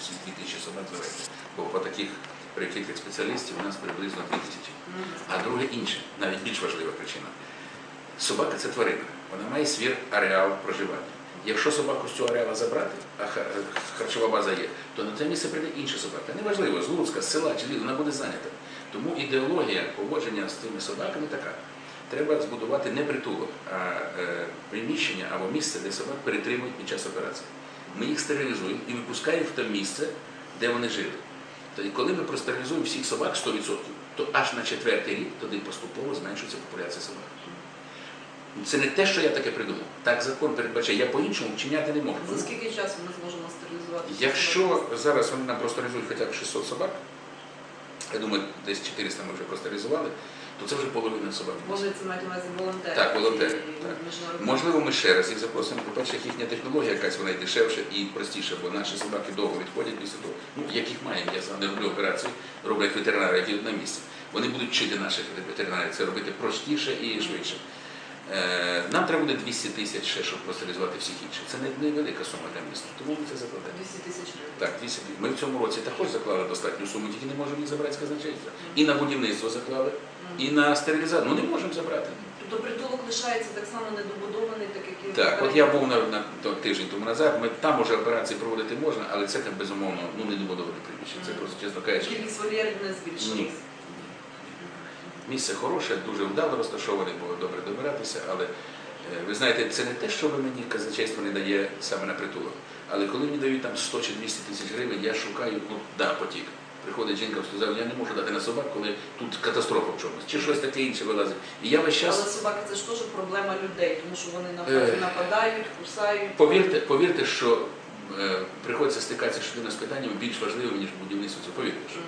всі 2000 собак завести. Бо по таких кількох спеціалістів у нас приблизно 2000. А друге інше, навіть більш важлива причина. Собака це тварина, вона має свій ареал проживання. Якщо собаку з цього ареала забрати, а харчова база є, то на це місце прийде інша собака. Неважливо, з Луцька, з села чи звідки, вона буде зайнята. Тому ідеологія поводження з цими собаками така. Треба збудувати не притулок, а е, приміщення або місце, де собак перетримують під час операції. Ми їх стерилізуємо і випускаємо в те місце, де вони жили. І коли ми простерилізуємо всіх собак 100%, то аж на четвертий рік туди поступово зменшується популяція собак. Це не те, що я таке придумав. Так закон передбачає. Я по-іншому вчиняти не можу. За скільки часу ми зможемо стерилізувати? Якщо зараз вони нам простерилізують хоча б 600 собак, я думаю, десь 400 ми вже простерилізували, то це вже половина собак. Може, це мають увазі волонтери? Так, волонтери? Можливо, ми ще раз їх запросимо. По-перше, їхня технологія якась вона дешевша і простіша, бо наші собаки довго відходять після того. Ну, яких маємо, я сам не роблю операції, роблять ветеринари, які на місці. Вони будуть вчити наших ветеринарів це робити простіше і швидше. Е, Нам треба буде 200 тисяч ще, щоб простерилізувати всіх інших. Це не- невелика сума для міста, тому ми це закладемо. 200 тисяч гривень. Так, 200 тисяч. Ми в цьому році також заклали достатню суму, тільки не можемо їх забрати з казначейства. І на будівництво заклали, і на стерилізацію. Ну не можемо забрати. Тобто притулок лишається так само недобудований, так як і Так, от я був на, на тиждень тому назад. Ми там уже операції проводити можна, але це так безумовно ну не добудовані приміщення. Це просто чесно кажучи. Кількість вольєрів не збільшилась. Місце хороше, дуже вдало розташоване, було добре добиратися, але е, ви знаєте, це не те, що ви мені казначейство не дає саме на притулок. Але коли мені дають там 100 чи 200 тисяч гривень, я шукаю, ну да, потік. Приходить жінка, сказав, я не можу дати на собак, коли тут катастрофа в чомусь, чи щось таке інше вилазить. І я весь час Але собаки це ж теж проблема людей, тому що вони Е. нападають, кусають. Повірте, повірте, що е, приходиться стикатися щоденно з питаннями більш важливими, ніж будівництво. Це повірте, що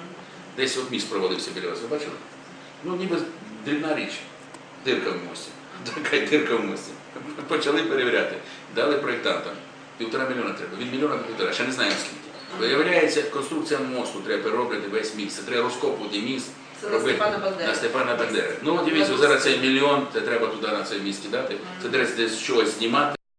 десь от міст провалився біля вас. Ви бачили? Ну, ніби дрібна річ. Дирка в мості. Така дирка в мості. Почали перевіряти. Дали проєктантам. Півтора мільйона треба. Від мільйона до півтора. Ще не знаємо скільки. Виявляється, конструкція мосту треба переробляти весь міст. Це треба розкопувати міст. Це на робити. Степана Бандери. На Степана Бандери. Ну, от дивіться, зараз цей мільйон, це треба туди на цей міст кидати. Це треба десь щось знімати.